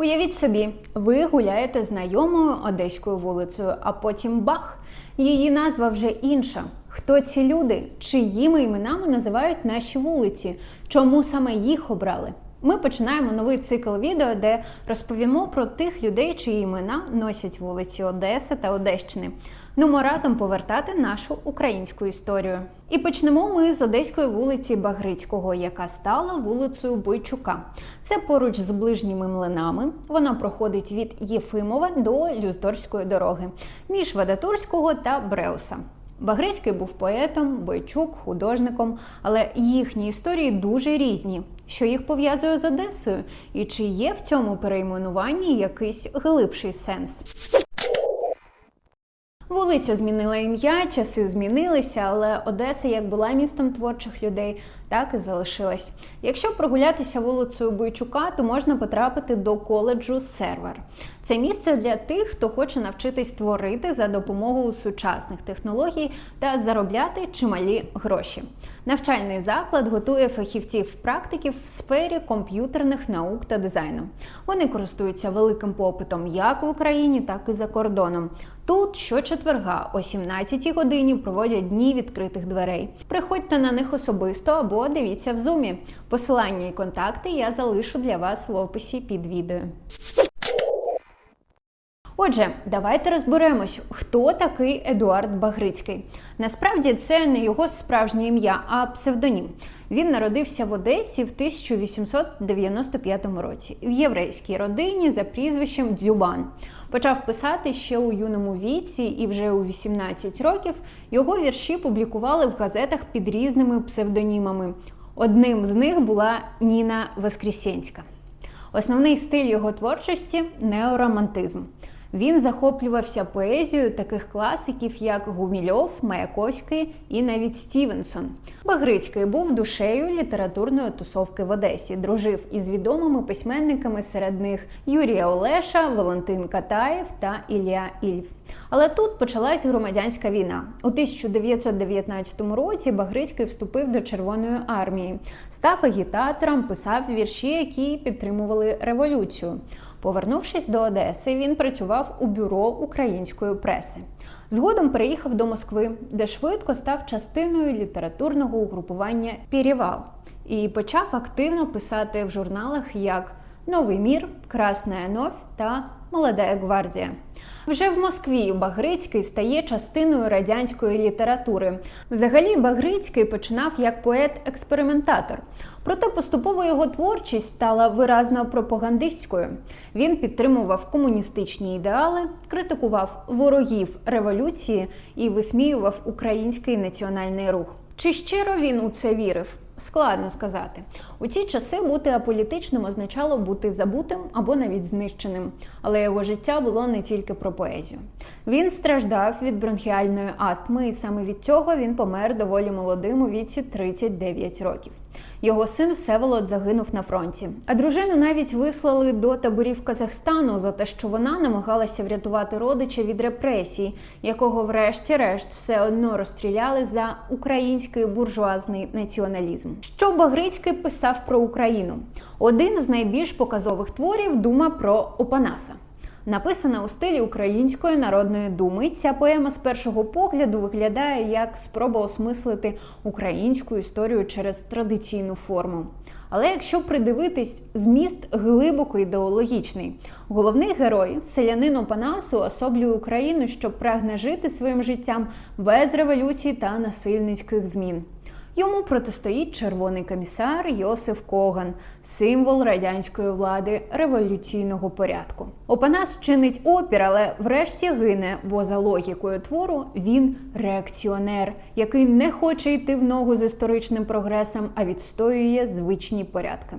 Уявіть собі, ви гуляєте знайомою одеською вулицею, а потім бах! Її назва вже інша. Хто ці люди? Чиїми іменами називають наші вулиці? Чому саме їх обрали? Ми починаємо новий цикл відео, де розповімо про тих людей, чиї імена носять вулиці Одеси та Одещини. Нумо разом повертати нашу українську історію. І почнемо ми з одеської вулиці Багрицького, яка стала вулицею Бойчука. Це поруч з ближніми млинами. Вона проходить від Єфимова до Люздорської дороги між Вадатурського та Бреуса. Багрицький був поетом, Бойчук художником, але їхні історії дуже різні. Що їх пов'язує з Одесою, і чи є в цьому перейменуванні якийсь глибший сенс? Вулиця змінила ім'я, часи змінилися, але Одеса як була містом творчих людей, так і залишилась. Якщо прогулятися вулицею Бойчука, то можна потрапити до коледжу Сервер. Це місце для тих, хто хоче навчитись творити за допомогою сучасних технологій та заробляти чималі гроші. Навчальний заклад готує фахівців-практиків в сфері комп'ютерних наук та дизайну. Вони користуються великим попитом як в Україні, так і за кордоном. Тут щочетверга о 17 годині проводять дні відкритих дверей. Приходьте на них особисто або дивіться в зумі. Посилання і контакти я залишу для вас в описі під відео. Отже, давайте розберемось, хто такий Едуард Багрицький. Насправді це не його справжнє ім'я, а псевдонім. Він народився в Одесі в 1895 році в єврейській родині за прізвищем Дзюбан. Почав писати ще у юному віці, і вже у 18 років його вірші публікували в газетах під різними псевдонімами. Одним з них була Ніна Воскресенська. Основний стиль його творчості неоромантизм. Він захоплювався поезією таких класиків, як Гумільов, Маяковський і навіть Стівенсон. Багрицький був душею літературної тусовки в Одесі, дружив із відомими письменниками серед них Юрія Олеша, Валентин Катаєв та Ілля Ільф. Але тут почалась громадянська війна. У 1919 році Багрицький вступив до Червоної армії, став агітатором, писав вірші, які підтримували революцію. Повернувшись до Одеси, він працював у бюро української преси. Згодом переїхав до Москви, де швидко став частиною літературного угрупування Пірівал і почав активно писати в журналах як Новий мір, Красна Новь та Молода гвардія. Вже в Москві Багрицький стає частиною радянської літератури. Взагалі, Багрицький починав як поет-експериментатор. Проте поступово його творчість стала виразно пропагандистською. Він підтримував комуністичні ідеали, критикував ворогів революції і висміював український національний рух. Чи щиро він у це вірив? Складно сказати. У ці часи бути аполітичним означало бути забутим або навіть знищеним, але його життя було не тільки про поезію. Він страждав від бронхіальної астми, і саме від цього він помер доволі молодим у віці 39 років. Його син Всеволод загинув на фронті, а дружину навіть вислали до таборів Казахстану за те, що вона намагалася врятувати родича від репресій, якого, врешті-решт, все одно розстріляли за український буржуазний націоналізм. Що Багрицький писав про Україну? Один з найбільш показових творів дума про Опанаса. Написана у стилі Української народної думи, ця поема з першого погляду виглядає як спроба осмислити українську історію через традиційну форму. Але якщо придивитись, зміст глибоко ідеологічний. Головний герой, селянин Опанасу, особлює Україну, що прагне жити своїм життям без революції та насильницьких змін. Йому протистоїть червоний комісар Йосиф Коган, символ радянської влади революційного порядку. Опанас чинить опір, але врешті гине, бо за логікою твору він реакціонер, який не хоче йти в ногу з історичним прогресом, а відстоює звичні порядки.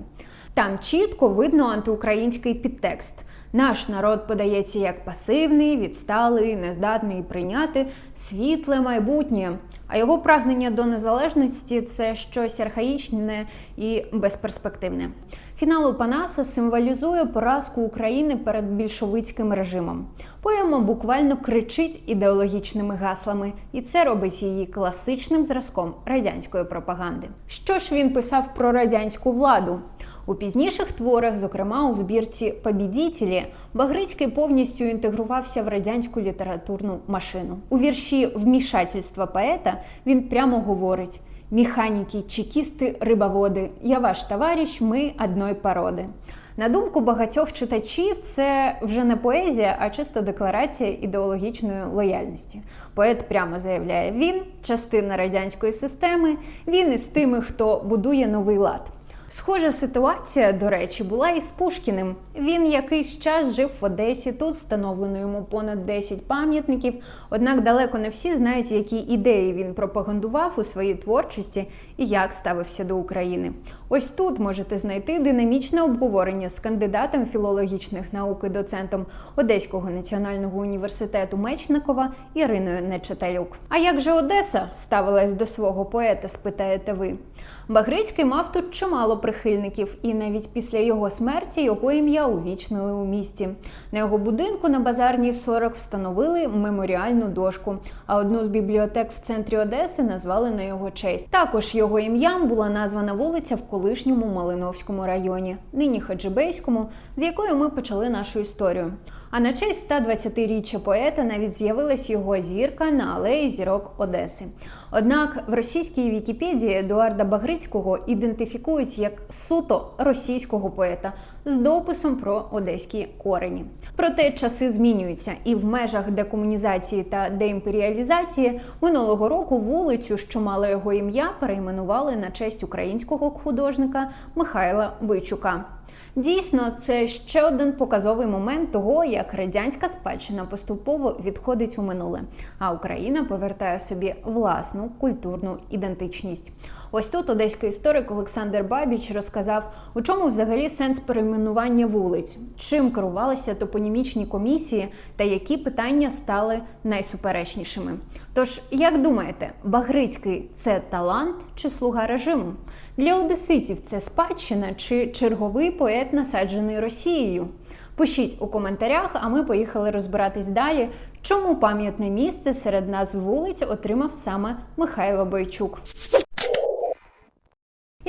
Там чітко видно антиукраїнський підтекст. Наш народ подається як пасивний, відсталий, нездатний прийняти світле майбутнє. А його прагнення до незалежності це щось архаїчне і безперспективне. Фінал Панаса символізує поразку України перед більшовицьким режимом. Поема буквально кричить ідеологічними гаслами, і це робить її класичним зразком радянської пропаганди. Що ж він писав про радянську владу? У пізніших творах, зокрема у збірці «Побідітелі», Багрицький повністю інтегрувався в радянську літературну машину. У вірші Вмішательства поета він прямо говорить: механіки, чекісти, рибоводи, я ваш товариш, ми одної породи. На думку багатьох читачів, це вже не поезія, а чиста декларація ідеологічної лояльності. Поет прямо заявляє: він частина радянської системи, він із тими, хто будує новий лад. Схожа ситуація, до речі, була і з Пушкіним. Він якийсь час жив в Одесі. Тут встановлено йому понад 10 пам'ятників. Однак далеко не всі знають, які ідеї він пропагандував у своїй творчості і як ставився до України. Ось тут можете знайти динамічне обговорення з кандидатом філологічних наук і доцентом Одеського національного університету Мечникова Іриною Нечеталюк. А як же Одеса ставилась до свого поета? спитаєте ви? Багрицький мав тут чимало прихильників, і навіть після його смерті його ім'я увічнили у місті. На його будинку на базарній 40 встановили меморіальну дошку, а одну з бібліотек в центрі Одеси назвали на його честь. Також його ім'ям була названа вулиця в колишньому Малиновському районі, нині Хаджибейському, з якою ми почали нашу історію. А на честь 120-річчя поета навіть з'явилась його зірка на алеї зірок Одеси. Однак в російській Вікіпедії Едуарда Багрицького ідентифікують як суто російського поета з дописом про одеські корені. Проте часи змінюються, і в межах декомунізації та деімперіалізації минулого року вулицю, що мала його ім'я, перейменували на честь українського художника Михайла Бойчука. Дійсно, це ще один показовий момент того, як радянська спадщина поступово відходить у минуле, а Україна повертає собі власну культурну ідентичність. Ось тут одеський історик Олександр Бабіч розказав, у чому взагалі сенс перейменування вулиць, чим керувалися топонімічні комісії та які питання стали найсуперечнішими. Тож, як думаєте, Багрицький це талант чи слуга режиму? Для одеситів це спадщина чи черговий поет, насаджений Росією? Пишіть у коментарях, а ми поїхали розбиратись далі, чому пам'ятне місце серед назв вулиць отримав саме Михайло Бойчук.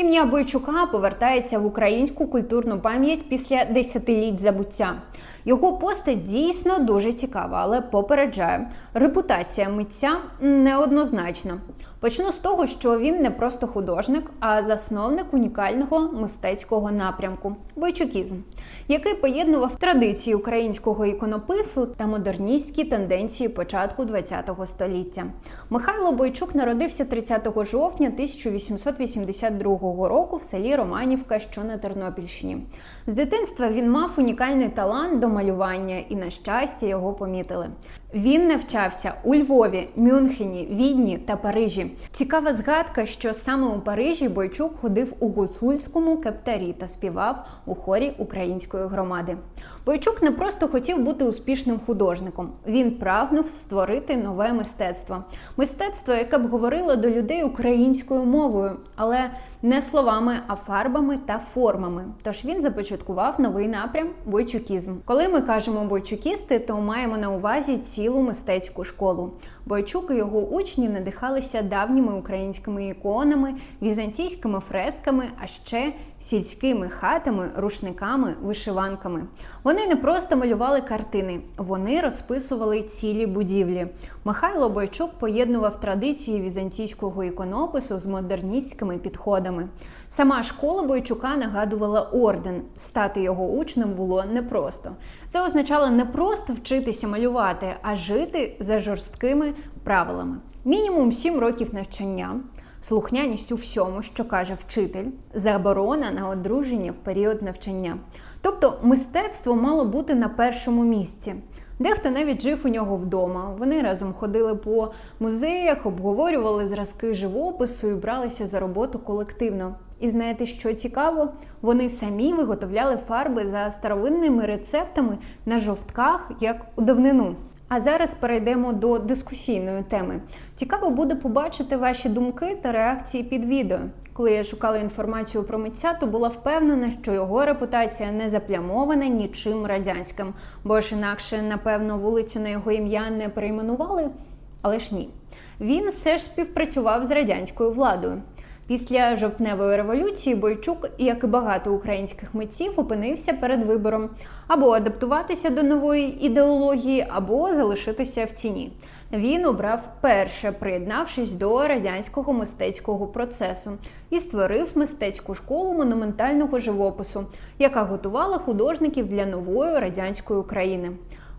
Ім'я Бойчука повертається в українську культурну пам'ять після десятиліть забуття. Його постать дійсно дуже цікава, але попереджаю, репутація митця неоднозначна. Почну з того, що він не просто художник, а засновник унікального мистецького напрямку бойчукізм, який поєднував традиції українського іконопису та модерністські тенденції початку ХХ століття. Михайло Бойчук народився 30 жовтня 1882 року в селі Романівка, що на Тернопільщині. З дитинства він мав унікальний талант до малювання, і на щастя його помітили. Він навчався у Львові, Мюнхені, Відні та Парижі. Цікава згадка, що саме у Парижі Бойчук ходив у гусульському кептарі та співав у хорі української громади. Бойчук не просто хотів бути успішним художником, він прагнув створити нове мистецтво. Мистецтво, яке б говорило до людей українською мовою, але не словами, а фарбами та формами. Тож він започаткував новий напрям бойчукізм. Коли ми кажемо бойчукісти, то маємо на увазі цілу мистецьку школу. Бойчук і його учні надихалися давніми українськими іконами, візантійськими фресками, а ще сільськими хатами, рушниками, вишиванками. Вони не просто малювали картини, вони розписували цілі будівлі. Михайло Бойчук поєднував традиції візантійського іконопису з модерністськими підходами. Сама школа Бойчука нагадувала орден. Стати його учнем було непросто. Це означало не просто вчитися малювати, а жити за жорсткими правилами. Мінімум 7 років навчання, слухняність у всьому, що каже вчитель, заборона на одруження в період навчання. Тобто мистецтво мало бути на першому місці. Дехто навіть жив у нього вдома. Вони разом ходили по музеях, обговорювали зразки живопису і бралися за роботу колективно. І знаєте, що цікаво? Вони самі виготовляли фарби за старовинними рецептами на жовтках, як у давнину. А зараз перейдемо до дискусійної теми. Цікаво буде побачити ваші думки та реакції під відео. Коли я шукала інформацію про митця, то була впевнена, що його репутація не заплямована нічим радянським, бо ж інакше, напевно, вулицю на його ім'я не перейменували. Але ж ні. Він все ж співпрацював з радянською владою. Після жовтневої революції Бойчук, як і багато українських митців, опинився перед вибором або адаптуватися до нової ідеології, або залишитися в ціні. Він обрав перше, приєднавшись до радянського мистецького процесу, і створив мистецьку школу монументального живопису, яка готувала художників для нової радянської України.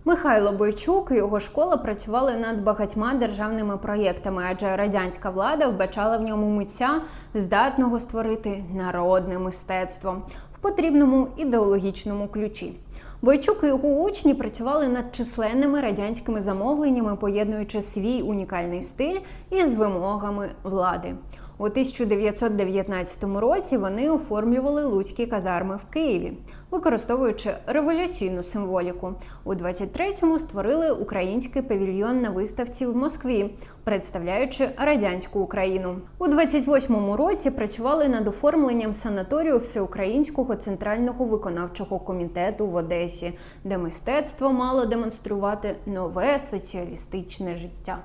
Михайло Бойчук і його школа працювали над багатьма державними проєктами, адже радянська влада вбачала в ньому митця, здатного створити народне мистецтво в потрібному ідеологічному ключі. Бойчук і його учні працювали над численними радянськими замовленнями, поєднуючи свій унікальний стиль із вимогами влади. У 1919 році вони оформлювали луцькі казарми в Києві, використовуючи революційну символіку. У 23-му створили український павільйон на виставці в Москві, представляючи радянську Україну. У 28-му році працювали над оформленням санаторію Всеукраїнського центрального виконавчого комітету в Одесі, де мистецтво мало демонструвати нове соціалістичне життя.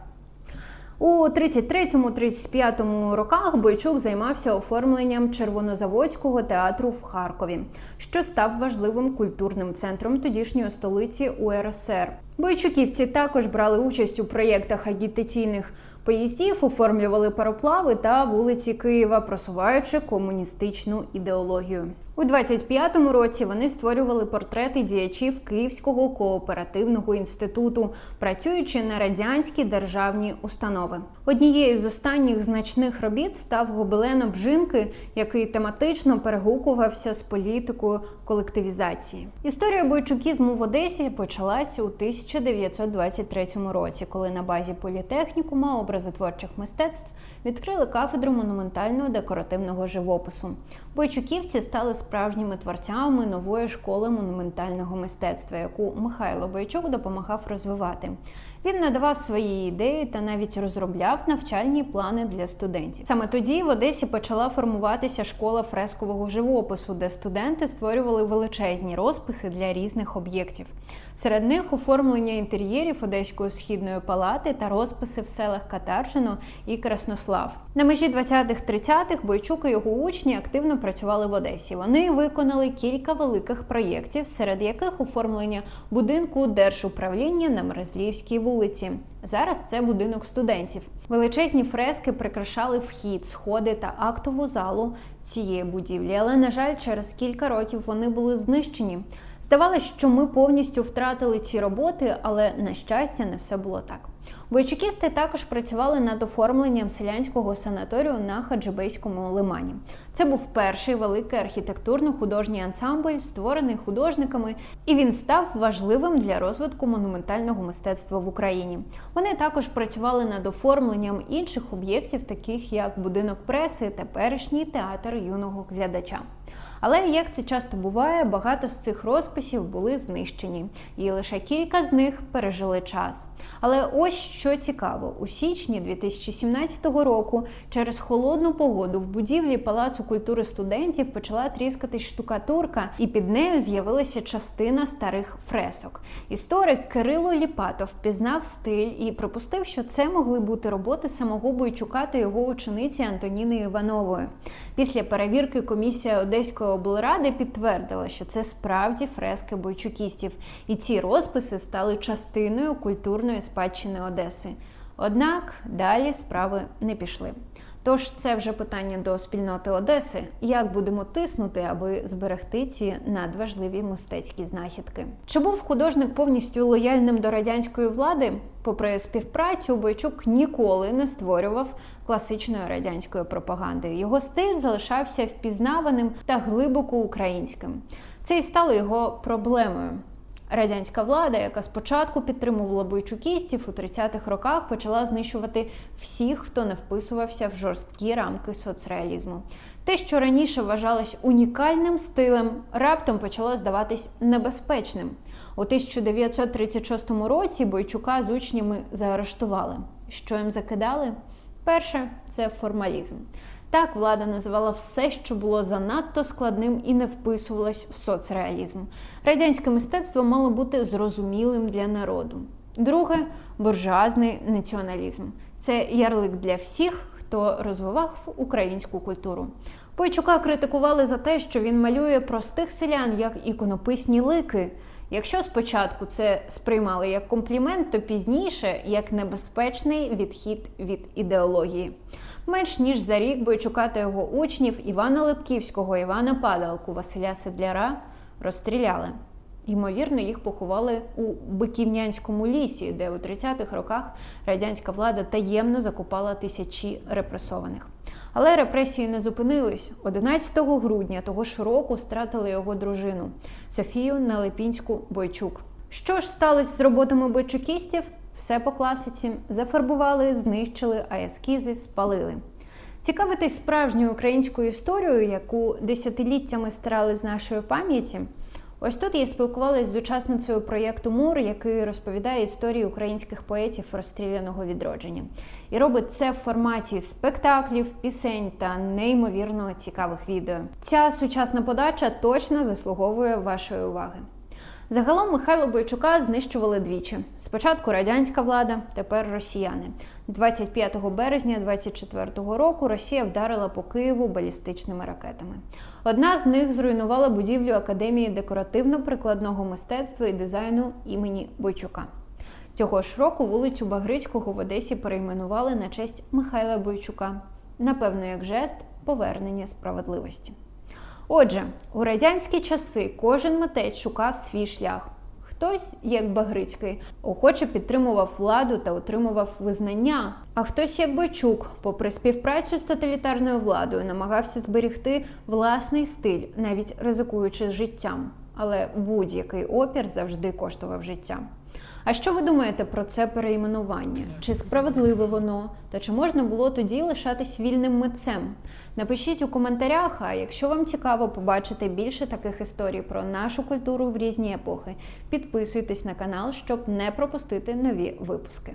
У 33-35 роках Бойчук займався оформленням Червонозаводського театру в Харкові, що став важливим культурним центром тодішньої столиці УРСР. Бойчуківці також брали участь у проєктах агітаційних поїздів, оформлювали пароплави та вулиці Києва, просуваючи комуністичну ідеологію. У 25-му році вони створювали портрети діячів Київського кооперативного інституту, працюючи на радянські державні установи. Однією з останніх значних робіт став гобелен обжинки, який тематично перегукувався з політикою колективізації. Історія бойчукізму в Одесі почалася у 1923 році, коли на базі політехнікума образотворчих мистецтв відкрили кафедру монументального декоративного живопису. Бойчуківці стали справжніми творцями нової школи монументального мистецтва, яку Михайло Бойчук допомагав розвивати. Він надавав свої ідеї та навіть розробляв навчальні плани для студентів. Саме тоді в Одесі почала формуватися школа фрескового живопису, де студенти створювали величезні розписи для різних об'єктів. Серед них оформлення інтер'єрів Одеської східної палати та розписи в селах Катаржино і Краснослав. На межі 20-30-х Бойчук і його учні активно працювали в Одесі. Вони виконали кілька великих проєктів, серед яких оформлення будинку держуправління на Мерезлівській вулиці. Зараз це будинок студентів. Величезні фрески прикрашали вхід, сходи та актову залу цієї будівлі, але на жаль, через кілька років вони були знищені. Здавалося, що ми повністю втратили ці роботи, але на щастя, не все було так. Бойчукісти також працювали над оформленням селянського санаторію на Хаджибейському лимані. Це був перший великий архітектурно-художній ансамбль, створений художниками, і він став важливим для розвитку монументального мистецтва в Україні. Вони також працювали над оформленням інших об'єктів, таких як будинок преси, теперішній театр юного глядача. Але як це часто буває, багато з цих розписів були знищені, і лише кілька з них пережили час. Але ось що цікаво: у січні 2017 року, через холодну погоду в будівлі Палацу культури студентів почала тріскатись штукатурка, і під нею з'явилася частина старих фресок. Історик Кирило Ліпатов пізнав стиль і припустив, що це могли бути роботи самого Бойчука та його учениці Антоніни Іванової. Після перевірки комісія Одеської облради підтвердила, що це справді фрески бойчукістів, і ці розписи стали частиною культурної спадщини Одеси. Однак далі справи не пішли. Тож це вже питання до спільноти Одеси. Як будемо тиснути, аби зберегти ці надважливі мистецькі знахідки? Чи був художник повністю лояльним до радянської влади? Попри співпрацю, Бойчук ніколи не створював класичної радянської пропаганди. Його стиль залишався впізнаваним та глибоко українським. Це і стало його проблемою. Радянська влада, яка спочатку підтримувала бойчукістів, у 30-х роках почала знищувати всіх, хто не вписувався в жорсткі рамки соцреалізму. Те, що раніше вважалось унікальним стилем, раптом почало здаватись небезпечним. У 1936 році Бойчука з учнями заарештували. Що їм закидали? Перше це формалізм. Так влада називала все, що було занадто складним і не вписувалось в соцреалізм. Радянське мистецтво мало бути зрозумілим для народу. Друге буржуазний націоналізм. Це ярлик для всіх, хто розвивав українську культуру. Бойчука критикували за те, що він малює простих селян як іконописні лики. Якщо спочатку це сприймали як комплімент, то пізніше як небезпечний відхід від ідеології. Менш ніж за рік Бойчука його учнів Івана Липківського, Івана Падалку, Василя Седляра розстріляли. Ймовірно, їх поховали у Биківнянському лісі, де у 30-х роках радянська влада таємно закупала тисячі репресованих. Але репресії не зупинились. 11 грудня того ж року стратили його дружину Софію Налепінську Бойчук. Що ж сталося з роботами бойчукістів? Все по класиці. Зафарбували, знищили, а ескізи спалили. Цікавитись справжньою українською історією, яку десятиліттями стирали з нашої пам'яті. Ось тут я спілкувалася з учасницею проєкту Мур, який розповідає історії українських поетів розстріляного відродження, і робить це в форматі спектаклів, пісень та неймовірно цікавих відео. Ця сучасна подача точно заслуговує вашої уваги. Загалом Михайла Бойчука знищували двічі: спочатку радянська влада, тепер росіяни. 25 березня 24 року Росія вдарила по Києву балістичними ракетами. Одна з них зруйнувала будівлю Академії декоративно-прикладного мистецтва і дизайну імені Бойчука. Цього ж року вулицю Багрицького в Одесі перейменували на честь Михайла Бойчука, напевно, як жест повернення справедливості. Отже, у радянські часи кожен митець шукав свій шлях. Хтось, як Багрицький, охоче підтримував владу та отримував визнання. А хтось, як Бойчук, попри співпрацю з тоталітарною владою, намагався зберегти власний стиль, навіть ризикуючи життям. Але будь-який опір завжди коштував життя. А що ви думаєте про це переіменування? Чи справедливе воно? Та чи можна було тоді лишатись вільним митцем? Напишіть у коментарях, а якщо вам цікаво побачити більше таких історій про нашу культуру в різні епохи, підписуйтесь на канал, щоб не пропустити нові випуски.